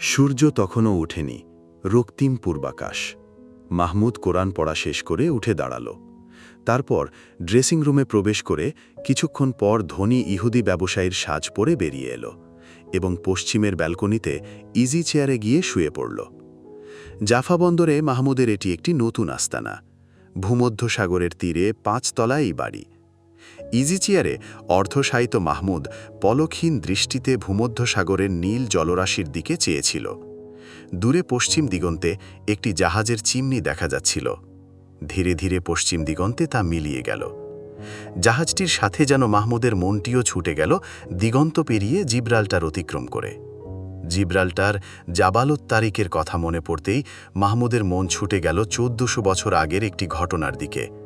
সূর্য তখনও ওঠেনি, রক্তিম পূর্বাকাশ। মাহমুদ কোরআন পড়া শেষ করে উঠে দাঁড়াল। তারপর ড্রেসিং রুমে প্রবেশ করে কিছুক্ষণ পর ধনী ইহুদি ব্যবসায়ীর সাজ পরে বেরিয়ে এলো এবং পশ্চিমের ব্যালকনিতে ইজি চেয়ারে গিয়ে শুয়ে পড়ল। জাফা বন্দরে মাহমুদের এটি একটি নতুন আস্তানা। ভূমধ্যসাগরের তীরে পাঁচতলা বাড়ি। ইজি চেয়ারে মাহমুদ পলকহীন দৃষ্টিতে ভূমধ্যসাগরের নীল জলরাশির দিকে চেয়েছিল। দূরে পশ্চিম দিগন্তে একটি জাহাজের চিমনি দেখা যাচ্ছিল। ধীরে ধীরে পশ্চিম দিগন্তে তা মিলিয়ে গেল। জাহাজটির সাথে যেন মাহমুদের মনটিও ছুটে গেল দিগন্ত পেরিয়ে জিব্রাল্টার অতিক্রম করে। জিব্রাল্টার জাবালত তারিখের কথা মনে পড়তেই মাহমুদের মন ছুটে গেল চোদ্দশো বছর আগের একটি ঘটনার দিকে।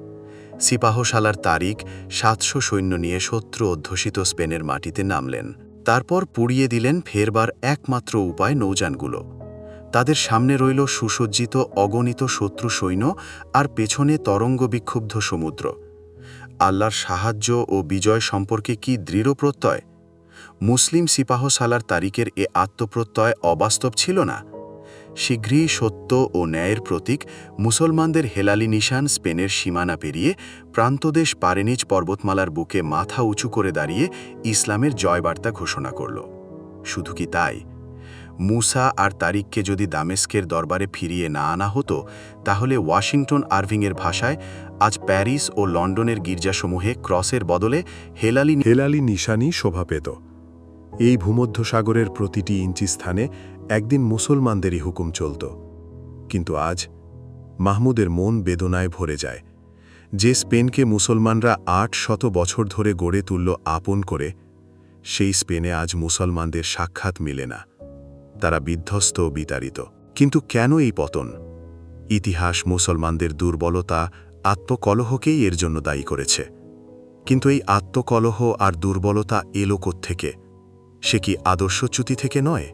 সিপাহশালার তারিক সাতশো সৈন্য নিয়ে শত্রু অধ্যুষিত স্পেনের মাটিতে নামলেন। তারপর পুড়িয়ে দিলেন ফেরবার একমাত্র উপায় নৌযানগুলো। তাদের সামনে রইল সুসজ্জিত, অগণিত শত্রু সৈন্য আর পেছনে তরঙ্গ বিক্ষুব্ধ সমুদ্র। আল্লাহর সাহায্য ও বিজয় সম্পর্কে কি দৃঢ় প্রত্যয়? মুসলিম সিপাহ সালার তারিখের এ আত্মপ্রত্যয় অবাস্তব ছিল না? শীঘ্রই সত্য ও ন্যায়ের প্রতীক মুসলমানদের হেলালি নিশান স্পেনের সীমানা পেরিয়ে প্রান্তদেশ পারেনিজ পর্বতমালার বুকে মাথা উঁচু করে দাঁড়িয়ে ইসলামের জয়বার্তা ঘোষণা করল। শুধু কি তাই? মুসা আর তারিককে যদি দামেস্কের দরবারে ফিরিয়ে না আনা হতো, তাহলে ওয়াশিংটন আরভিংয়ের ভাষায় আজ প্যারিস ও লন্ডনের গির্জাসমূহে ক্রসের বদলে হেলালি হেলালি নিশানি শোভা পেত। এই ভূমধ্যসাগরের প্রতিটি ইঞ্চি স্থানে একদিন মুসলমানদেরই হুকুম চলত। কিন্তু আজ মাহমুদের মন বেদনায় ভরে যায়। যে স্পেনকে মুসলমানরা আট শত বছর ধরে গড়ে তুলল আপন করে, সেই স্পেনে আজ মুসলমানদের সাক্ষাৎ মিলে না। তারা বিধ্বস্ত ও বিতাড়িত। কিন্তু কেন এই পতন? ইতিহাস মুসলমানদের দুর্বলতা আত্মকলহকেই এর জন্য দায়ী করেছে। কিন্তু এই আত্মকলহ আর দুর্বলতা এলো থেকে সে কি আদর্শচ্যুতি থেকে নয়?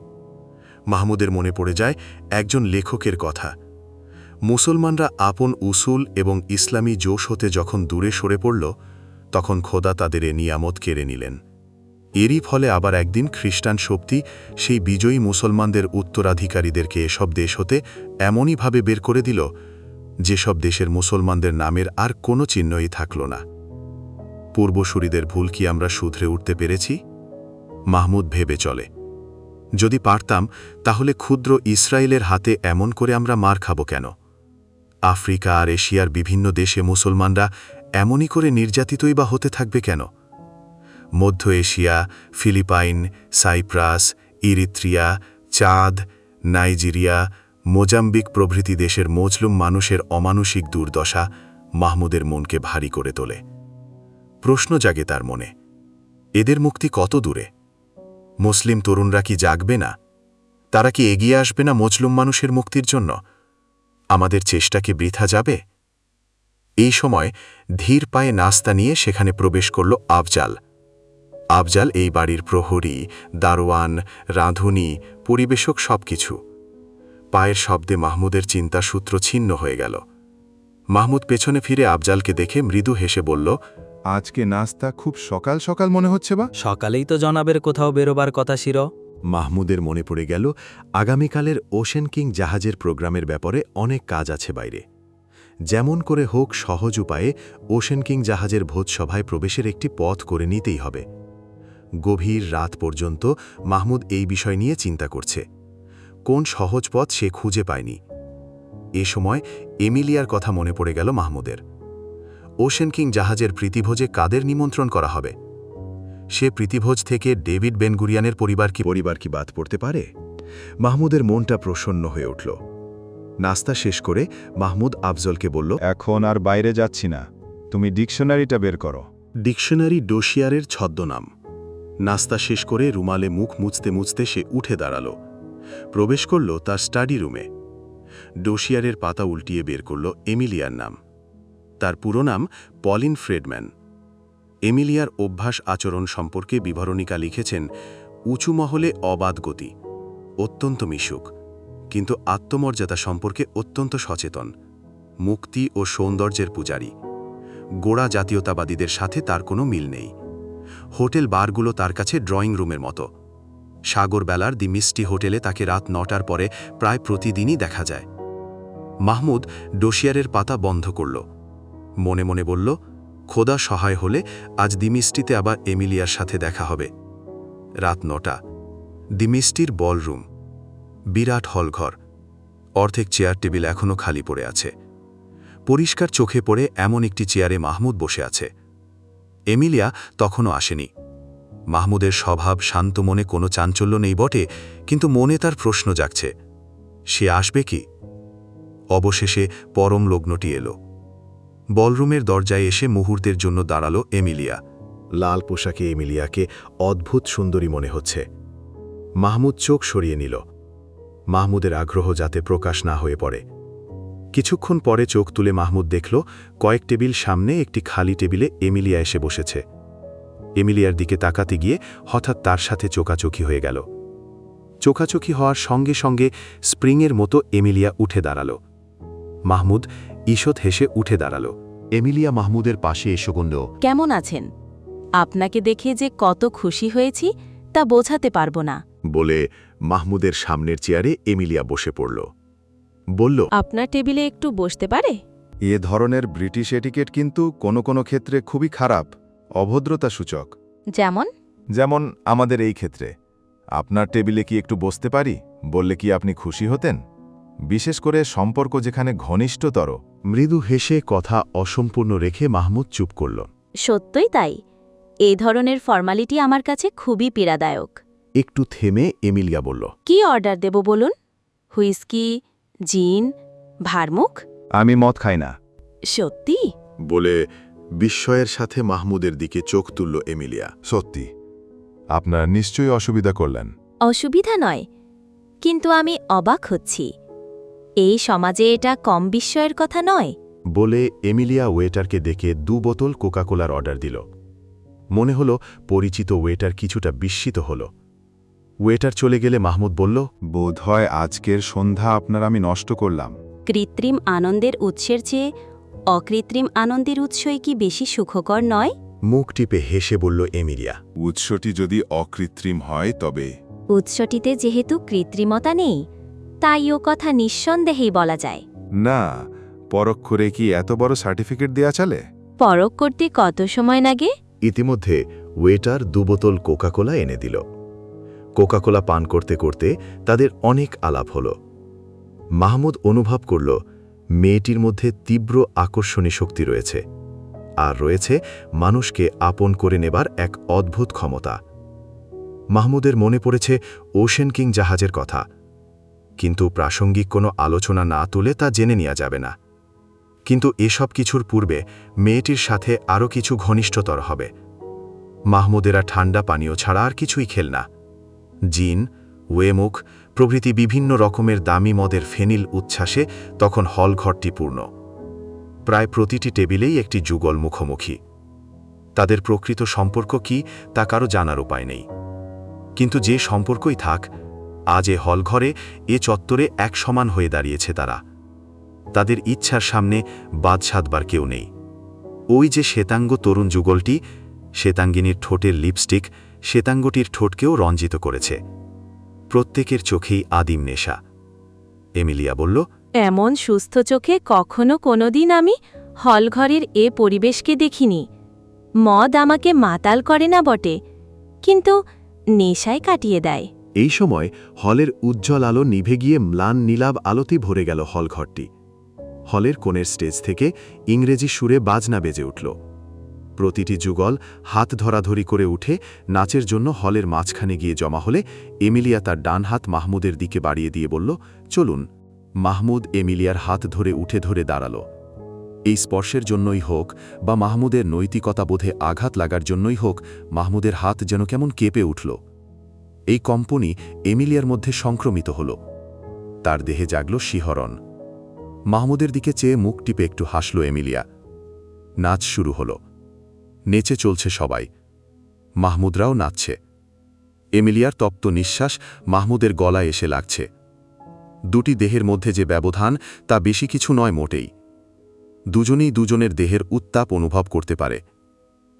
মাহমুদের মনে পড়ে যায় একজন লেখকের কথা। মুসলমানরা আপন উসুল এবং ইসলামী জোশ হতে যখন দূরে সরে পড়ল, তখন খোদা তাদের এ নিয়ামত কেড়ে নিলেন। এরই ফলে আবার একদিন খ্রিস্টান শক্তি সেই বিজয়ী মুসলমানদের উত্তরাধিকারীদেরকে এসব দেশ হতে এমনইভাবে বের করে দিল, যেসব দেশের মুসলমানদের নামের আর কোনো চিহ্নই থাকল না। পূর্বসূরিদের ভুল কি আমরা শুধরে উঠতে পেরেছি? মাহমুদ ভেবে চলে। যদি পারতাম, তাহলে ক্ষুদ্র ইসরায়েলের হাতে এমন করে আমরা মার খাব কেন? আফ্রিকা আর এশিয়ার বিভিন্ন দেশে মুসলমানরা এমনই করে নির্যাতিতই বা হতে থাকবে কেন? মধ্য Asia, Philippine, Cyprus, Eritrea, Chad, Nigeria, Mozambique প্রভৃতি দেশের মজলুম মানুষের অমানসিক দুর্দশা মাহমুদের মনকে ভারী করে তোলে। প্রশ্ন জাগে তার মনে, এদের মুক্তি কত দূরে? মুসলিম তরুণরা কি জাগবে না? তারা কি এগিয়ে আসবে না মজলুম মানুষের মুক্তির জন্য? আমাদের চেষ্টা কি বৃথা যাবে? এই সময় ধীর পায়ে নাস্তা নিয়ে সেখানে প্রবেশ করল আফজাল। আফজাল এই বাড়ির প্রহরী, দারোয়ান, রাঁধুনি, পরিবেশক সবকিছু। পায়ের শব্দে মাহমুদের চিন্তা সূত্র ছিন্ন হয়ে গেল। মাহমুদ পেছনে ফিরে আফজালকে দেখে মৃদু হেসে বলল আজকে নাস্তা খুব সকাল সকাল মনে হচ্ছে বা? সকালেই তো জনাবের কোথাও বেরোবার কথা শির। মাহমুদের মনে পড়ে গেল আগামীকালের ওশেন কিং জাহাজের প্রোগ্রামের ব্যাপারে অনেক কাজ আছে বাইরে। যেমন করে হোক সহজ উপায়ে ওশেন কিং জাহাজের ভোজসভায় প্রবেশের একটি পথ করে নিতেই হবে। গভীর রাত পর্যন্ত মাহমুদ এই বিষয় নিয়ে চিন্তা করছে। কোন সহজ পথ সে খুঁজে পায়নি। এ সময় এমিলিয়ার কথা মনে পড়ে গেল মাহমুদের। ওশেন কিং জাহাজের প্রীতিভোজে কাদের নিমন্ত্রণ করা হবে? সে প্রীতিভোজ থেকে ডেভিড বেনগুরিয়ানের পরিবার কি পরিবার কি বাদ পড়তে পারে? মাহমুদের মনটা প্রসন্ন হয়ে উঠল। নাস্তা শেষ করে মাহমুদ আফজলকে বলল এখন আর বাইরে যাচ্ছি না। তুমি ডিকশনারিটা বের করো। ডিকশনারি ডোশিয়ারের ছদ্মনাম। নাস্তা শেষ করে রুমালে মুখ মুছতে মুছতে সে উঠে দাঁড়াল। প্রবেশ করল তার স্টাডি রুমে। ডোশিয়ারের পাতা উল্টিয়ে বের করল এমিলিয়ার নাম। তার পুরো নাম পলিন ফ্রেডম্যান। এমিলিয়ার অভ্যাস আচরণ সম্পর্কে বিবরণিকা লিখেছেন, উঁচু মহলে অবাধ গতি, অত্যন্ত মিশুক, কিন্তু আত্মমর্যাদা সম্পর্কে অত্যন্ত সচেতন, মুক্তি ও সৌন্দর্যের পূজারী। গোড়া জাতীয়তাবাদীদের সাথে তার কোনো মিল নেই। হোটেল বারগুলো তার কাছে ড্রয়িং রুমের মতো। সাগরবেলার দি মিষ্টি হোটেলে তাকে রাত নটার পরে প্রায় প্রতিদিনই দেখা যায়। মাহমুদ ডোসিয়ারের পাতা বন্ধ করল। মনে মনে বলল, খোদা সহায় হলে আজ দিমিষ্টিতে আবার এমিলিয়ার সাথে দেখা হবে। রাত নটা। দিমিষ্টির বলরুম। বিরাট হলঘর। অর্ধেক চেয়ার টেবিল এখনও খালি পড়ে আছে। পরিষ্কার চোখে পড়ে এমন একটি চেয়ারে মাহমুদ বসে আছে। এমিলিয়া তখনও আসেনি। মাহমুদের স্বভাব শান্ত মনে কোনো চাঞ্চল্য নেই বটে, কিন্তু মনে তার প্রশ্ন জাগছে। সে আসবে কি? অবশেষে পরম লগ্নটি এলো। বলরুমের দরজায় এসে মুহূর্তের জন্য দাঁড়াল এমিলিয়া। লাল পোশাকে এমিলিয়াকে অদ্ভুত সুন্দরী মনে হচ্ছে। মাহমুদ চোখ সরিয়ে নিল। মাহমুদের আগ্রহ যাতে প্রকাশ না হয়ে পড়ে। কিছুক্ষণ পরে চোখ তুলে মাহমুদ দেখল, কয়েক টেবিল সামনে একটি খালি টেবিলে এমিলিয়া এসে বসেছে। এমিলিয়ার দিকে তাকাতে গিয়ে হঠাৎ তার সাথে চোকাচোকি হয়ে গেল। চোকাচোকি হওয়ার সঙ্গে সঙ্গে স্প্রিংয়ের মতো এমিলিয়া উঠে দাঁড়াল। মাহমুদ ঈষৎ হেসে উঠে দাঁড়াল। এমিলিয়া মাহমুদের পাশে এসে বলল কেমন আছেন? আপনাকে দেখে যে কত খুশি হয়েছি তা বোঝাতে পারব না। বলে মাহমুদের সামনের চেয়ারে এমিলিয়া বসে পড়ল। বলল আপনার টেবিলে একটু বসতে পারে? এ ধরনের ব্রিটিশ এটিকেট কিন্তু কোনো কোনো ক্ষেত্রে খুবই খারাপ অভদ্রতা সূচক যেমন? যেমন আমাদের এই ক্ষেত্রে। আপনার টেবিলে কি একটু বসতে পারি? বললে কি আপনি খুশি হতেন? বিশেষ করে সম্পর্ক যেখানে ঘনিষ্ঠতর। মৃদু হেসে কথা অসম্পূর্ণ রেখে মাহমুদ চুপ করল। সত্যই তাই। এই ধরনের ফর্মালিটি আমার কাছে খুবই পীড়াদায়ক। একটু থেমে এমিলিয়া বলল কি অর্ডার দেব বলুন? হুইস্কি জিন ভারমুখ? আমি মদ খাই না। সত্যি? বলে বিস্ময়ের সাথে মাহমুদের দিকে চোখ তুলল এমিলিয়া। সত্যি আপনার নিশ্চয়ই অসুবিধা করলেন। অসুবিধা নয় কিন্তু আমি অবাক হচ্ছি। এই সমাজে এটা কম বিস্ময়ের কথা নয়? বলে এমিলিয়া ওয়েটারকে দেখে দু বোতল কোকাকোলার অর্ডার দিল। মনে হলো পরিচিত ওয়েটার কিছুটা বিস্মিত হল। ওয়েটার চলে গেলে মাহমুদ বলল বোধ হয় আজকের সন্ধ্যা আপনার আমি নষ্ট করলাম। কৃত্রিম আনন্দের উৎসের চেয়ে অকৃত্রিম আনন্দের উৎসই কি বেশি সুখকর নয়? মুখ টিপে হেসে বলল এমিলিয়া উৎসটি যদি অকৃত্রিম হয় তবে? উৎসটিতে যেহেতু কৃত্রিমতা নেই তাই ও কথা নিঃসন্দেহেই বলা যায়। না পরখ করে কি এত বড় সার্টিফিকেট দেয়া চলে? পরক করতে কত সময় লাগে ইতিমধ্যে ওয়েটার দু বোতল কোকাকোলা এনে দিল। কোকাকোলা পান করতে করতে তাদের অনেক আলাপ হল। মাহমুদ অনুভব করল মেয়েটির মধ্যে তীব্র আকর্ষণী শক্তি রয়েছে আর রয়েছে মানুষকে আপন করে নেবার এক অদ্ভুত ক্ষমতা। মাহমুদের মনে পড়েছে ওশেন কিং জাহাজের কথা কিন্তু প্রাসঙ্গিক কোনো আলোচনা না তুলে তা জেনে নেওয়া যাবে না। কিন্তু এসব কিছুর পূর্বে মেয়েটির সাথে আরও কিছু ঘনিষ্ঠতর হবে। মাহমুদেরা ঠান্ডা পানীয় ছাড়া আর কিছুই খেল না। জিন, ওয়েমুখ প্রভৃতি বিভিন্ন রকমের দামি মদের ফেনিল উচ্ছ্বাসে তখন হল ঘরটি পূর্ণ। প্রায় প্রতিটি টেবিলেই একটি যুগল মুখোমুখি। তাদের প্রকৃত সম্পর্ক কি তা কারও জানার উপায় নেই। কিন্তু যে সম্পর্কই থাক আজ এ হলঘরে এ চত্বরে এক সমান হয়ে দাঁড়িয়েছে তারা। তাদের ইচ্ছার সামনে বাদ সাধবার কেউ নেই। ওই যে শ্বেতাঙ্গ তরুণ যুগলটি, শ্বেতাঙ্গিনীর ঠোঁটের লিপস্টিক, শ্বেতাঙ্গটির ঠোঁটকেও রঞ্জিত করেছে। প্রত্যেকের চোখেই আদিম নেশা। এমিলিয়া বলল, এমন সুস্থ চোখে কখনো কোনোদিন আমি হলঘরের এ পরিবেশকে দেখিনি। মদ আমাকে মাতাল করে না বটে, কিন্তু নেশায় কাটিয়ে দেয়। এই সময় হলের উজ্জ্বল আলো নিভে গিয়ে ম্লান নীলাভ আলোতে ভরে গেল হলঘরটি হলের কোণের স্টেজ থেকে ইংরেজি সুরে বাজনা বেজে উঠল। প্রতিটি যুগল হাত ধরাধরি করে উঠে নাচের জন্য হলের মাঝখানে গিয়ে জমা হলে এমিলিয়া তার ডান হাত মাহমুদের দিকে বাড়িয়ে দিয়ে বলল, চলুন। মাহমুদ এমিলিয়ার হাত ধরে উঠে ধরে দাঁড়াল। এই স্পর্শের জন্যই হোক বা মাহমুদের নৈতিকতা বোধে আঘাত লাগার জন্যই হোক, মাহমুদের হাত যেন কেমন কেঁপে উঠল। এই কম্পনি এমিলিয়ার মধ্যে সংক্রমিত হল। তার দেহে জাগল শিহরণ। মাহমুদের দিকে চেয়ে মুখ টিপে একটু হাসল এমিলিয়া। নাচ শুরু হল। নেচে চলছে সবাই। মাহমুদরাও নাচছে। এমিলিয়ার তপ্ত নিঃশ্বাস মাহমুদের গলায় এসে লাগছে। দুটি দেহের মধ্যে যে ব্যবধান, তা বেশি কিছু নয় মোটেই। দুজনেই দুজনের দেহের উত্তাপ অনুভব করতে পারে।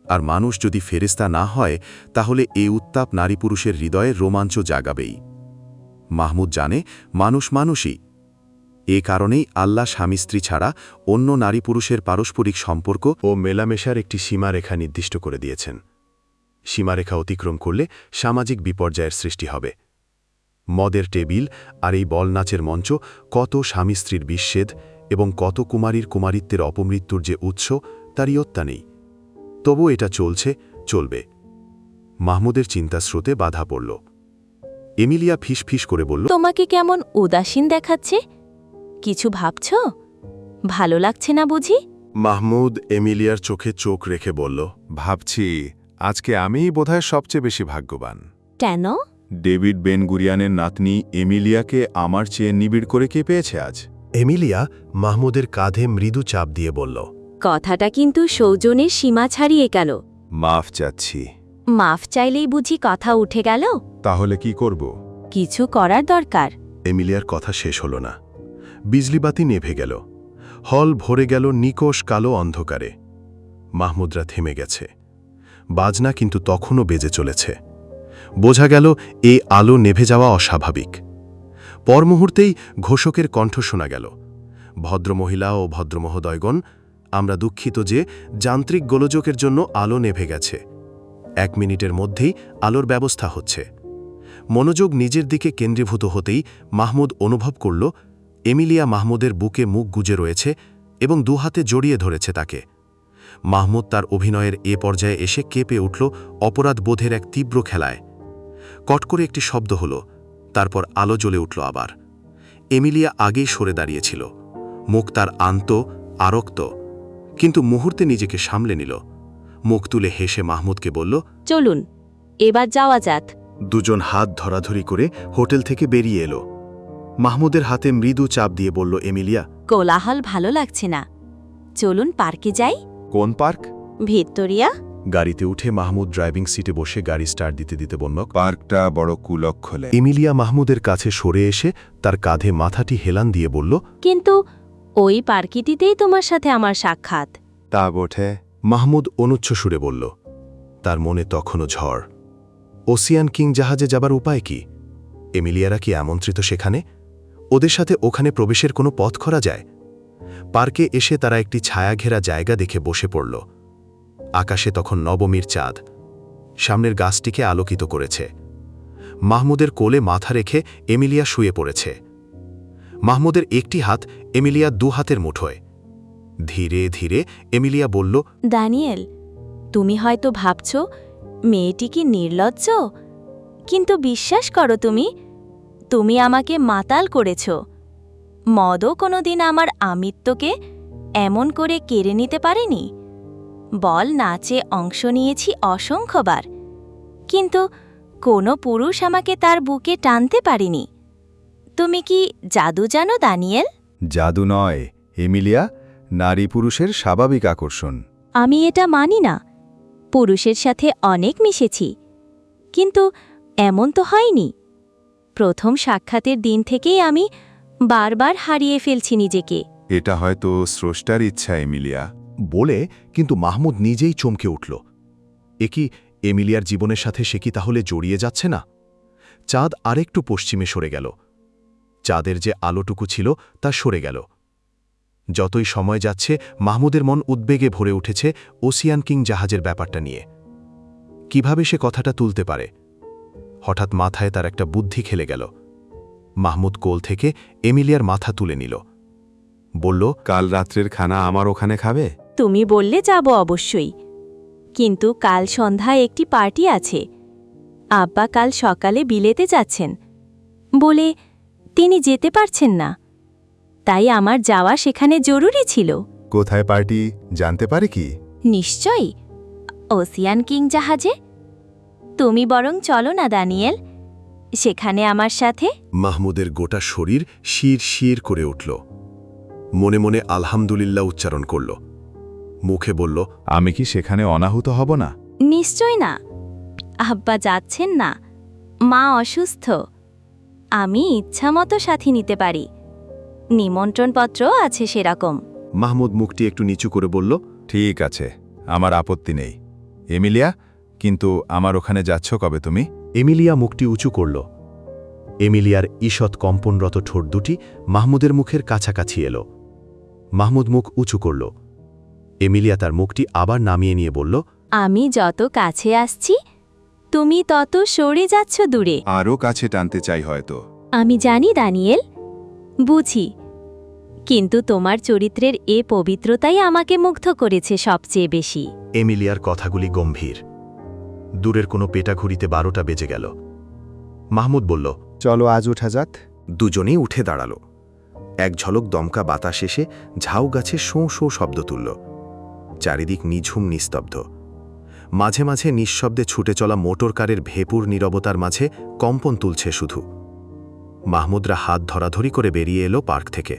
আর মানুষ যদি ফেরেস্তা না হয়, তাহলে এই উত্তাপ নারী পুরুষের হৃদয়ে রোমাঞ্চ জাগাবেই। মাহমুদ জানে, মানুষ মানুষই। এ কারণেই আল্লাহ স্বামী স্ত্রী ছাড়া অন্য নারী পুরুষের পারস্পরিক সম্পর্ক ও মেলামেশার একটি সীমারেখা নির্দিষ্ট করে দিয়েছেন। সীমারেখা অতিক্রম করলে সামাজিক বিপর্যয়ের সৃষ্টি হবে। মদের টেবিল আর এই বল নাচের মঞ্চ কত স্বামী স্ত্রীর বিচ্ছেদ এবং কত কুমারীর কুমারিত্বের অপমৃত্যুর যে উৎস তার ইয়ত্তা নেই। তবু এটা চলছে চলবে। মাহমুদের চিন্তা স্রোতে বাধা পড়ল। এমিলিয়া ফিসফিস করে বলল তোমাকে কেমন উদাসীন দেখাচ্ছে? কিছু ভাবছ? ভালো লাগছে না বুঝি? মাহমুদ এমিলিয়ার চোখে চোখ রেখে বলল ভাবছি আজকে আমিই বোধহয় সবচেয়ে বেশি ভাগ্যবান। কেন? ডেভিড বেন গুরিয়ানের নাতনি এমিলিয়াকে আমার চেয়ে নিবিড় করে কে পেয়েছে আজ? এমিলিয়া মাহমুদের কাঁধে মৃদু চাপ দিয়ে বলল কথাটা কিন্তু সৌজনের সীমা ছাড়িয়ে গেল। মাফ চাচ্ছি। মাফ চাইলেই বুঝি কথা উঠে গেল? তাহলে কি করব? কিছু করার দরকার। এমিলিয়ার কথা শেষ হল না। বিজলিবাতি নেভে গেল। হল ভরে গেল নিকোষ কালো অন্ধকারে। মাহমুদরা থেমে গেছে। বাজনা কিন্তু তখনও বেজে চলেছে। বোঝা গেল এ আলো নেভে যাওয়া অস্বাভাবিক। পর মুহূর্তেই ঘোষকের কণ্ঠ শোনা গেল। ভদ্রমহিলা ও ভদ্রমহোদয়গণ আমরা দুঃখিত যে যান্ত্রিক গোলযোগের জন্য আলো নেভে গেছে। এক মিনিটের মধ্যেই আলোর ব্যবস্থা হচ্ছে। মনোযোগ নিজের দিকে কেন্দ্রীভূত হতেই মাহমুদ অনুভব করল, এমিলিয়া মাহমুদের বুকে মুখ গুজে রয়েছে এবং দুহাতে জড়িয়ে ধরেছে তাকে। মাহমুদ তার অভিনয়ের এ পর্যায়ে এসে কেঁপে উঠল অপরাধ বোধের এক তীব্র খেলায়। কট করে একটি শব্দ হল, তারপর আলো জ্বলে উঠল আবার। এমিলিয়া আগেই সরে দাঁড়িয়েছিল। মুখ তার আন্ত, আরক্ত কিন্তু মুহূর্তে নিজেকে সামলে নিল। মুখ তুলে হেসে মাহমুদকে বলল চলুন এবার যাওয়া যাক। দুজন হাত ধরাধরি করে হোটেল থেকে বেরিয়ে এলো। মাহমুদের হাতে মৃদু চাপ দিয়ে বলল এমিলিয়া কোলাহল ভালো লাগছে না। চলুন পার্কে যাই। কোন পার্ক? ভিক্টোরিয়া। গাড়িতে উঠে মাহমুদ ড্রাইভিং সিটে বসে গাড়ি স্টার্ট দিতে দিতে বলল পার্কটা বড় কুলক্ষলে। এমিলিয়া মাহমুদের কাছে সরে এসে তার কাঁধে মাথাটি হেলান দিয়ে বলল কিন্তু ওই পার্কিটিতেই তোমার সাথে আমার সাক্ষাৎ। তা বটে। মাহমুদ অনুচ্ছ সুরে বলল, তার মনে তখনও ঝড়। ওসিয়ান কিং জাহাজে যাবার উপায় কি? এমিলিয়ারা কি আমন্ত্রিত সেখানে? ওদের সাথে ওখানে প্রবেশের কোনো পথ করা যায়? পার্কে এসে তারা একটি ছায়াঘেরা জায়গা দেখে বসে পড়ল। আকাশে তখন নবমীর চাঁদ। সামনের গাছটিকে আলোকিত করেছে। মাহমুদের কোলে মাথা রেখে এমিলিয়া শুয়ে পড়েছে। মাহমুদের একটি হাত এমিলিয়া দু হাতের মুঠোয়। ধীরে ধীরে এমিলিয়া বলল, দানিয়েল, তুমি হয়তো ভাবছ, মেয়েটি কি নির্লজ্জ? কিন্তু বিশ্বাস করো তুমি তুমি আমাকে মাতাল করেছ। মদও কোনোদিন আমার আমিত্বকে এমন করে কেড়ে নিতে পারেনি। বল নাচে অংশ নিয়েছি অসংখ্যবার। কিন্তু কোনো পুরুষ আমাকে তার বুকে টানতে পারেনি। তুমি কি জাদু জানো দানিয়েল? জাদু নয় এমিলিয়া নারী পুরুষের স্বাভাবিক আকর্ষণ। আমি এটা মানি না। পুরুষের সাথে অনেক মিশেছি। কিন্তু এমন তো হয়নি। প্রথম সাক্ষাতের দিন থেকেই আমি বারবার হারিয়ে ফেলছি নিজেকে। এটা হয়তো স্রষ্টার ইচ্ছা এমিলিয়া। বলে কিন্তু মাহমুদ নিজেই চমকে উঠল। এ কি এমিলিয়ার জীবনের সাথে সে কি তাহলে জড়িয়ে যাচ্ছে না? চাঁদ আরেকটু পশ্চিমে সরে গেল। চাঁদের যে আলোটুকু ছিল তা সরে গেল। যতই সময় যাচ্ছে মাহমুদের মন উদ্বেগে ভরে উঠেছে ওসিয়ান কিং জাহাজের ব্যাপারটা নিয়ে। কীভাবে সে কথাটা তুলতে পারে? হঠাৎ মাথায় তার একটা বুদ্ধি খেলে গেল। মাহমুদ কোল থেকে এমিলিয়ার মাথা তুলে নিল। বলল কাল রাত্রের খানা আমার ওখানে খাবে? তুমি বললে যাব অবশ্যই। কিন্তু কাল সন্ধ্যায় একটি পার্টি আছে। আব্বা কাল সকালে বিলেতে যাচ্ছেন। বলে তিনি যেতে পারছেন না। তাই আমার যাওয়া সেখানে জরুরি ছিল। কোথায় পার্টি জানতে পারে কি? নিশ্চয়ই। ওসিয়ান কিং জাহাজে। তুমি বরং চলো না দানিয়েল। সেখানে আমার সাথে। মাহমুদের গোটা শরীর শির শির করে উঠল। মনে মনে আলহামদুলিল্লাহ উচ্চারণ করল। মুখে বলল আমি কি সেখানে অনাহুত হব না? নিশ্চয় না। আব্বা যাচ্ছেন না। মা অসুস্থ। আমি ইচ্ছামতো সাথী নিতে পারি। নিমন্ত্রণপত্র আছে সেরকম। মাহমুদ মুখটি একটু নিচু করে বলল ঠিক আছে আমার আপত্তি নেই। এমিলিয়া কিন্তু আমার ওখানে যাচ্ছ কবে তুমি? এমিলিয়া মুখটি উঁচু করল। এমিলিয়ার ঈষৎ কম্পনরত ঠোঁট দুটি মাহমুদের মুখের কাছাকাছি এলো। মাহমুদ মুখ উঁচু করল। এমিলিয়া তার মুখটি আবার নামিয়ে নিয়ে বলল আমি যত কাছে আসছি তুমি তত সরে যাচ্ছ দূরে। আরও কাছে টানতে চাই হয়তো। আমি জানি দানিয়েল। বুঝি। কিন্তু তোমার চরিত্রের এ পবিত্রতাই আমাকে মুগ্ধ করেছে সবচেয়ে বেশি। এমিলিয়ার কথাগুলি গম্ভীর। দূরের কোনো পেটাঘুরিতে বারোটা বেজে গেল। মাহমুদ বলল চলো আজ উঠা যাক। দুজনেই উঠে দাঁড়াল। এক ঝলক দমকা বাতাস এসে ঝাউ গাছে শোঁ শোঁ শব্দ তুলল। চারিদিক নিঝুম নিস্তব্ধ। মাঝে মাঝে নিঃশব্দে ছুটে চলা মোটরকারের ভেপুর নীরবতার মাঝে কম্পন তুলছে শুধু। মাহমুদরা হাত ধরাধরি করে বেরিয়ে এলো পার্ক থেকে।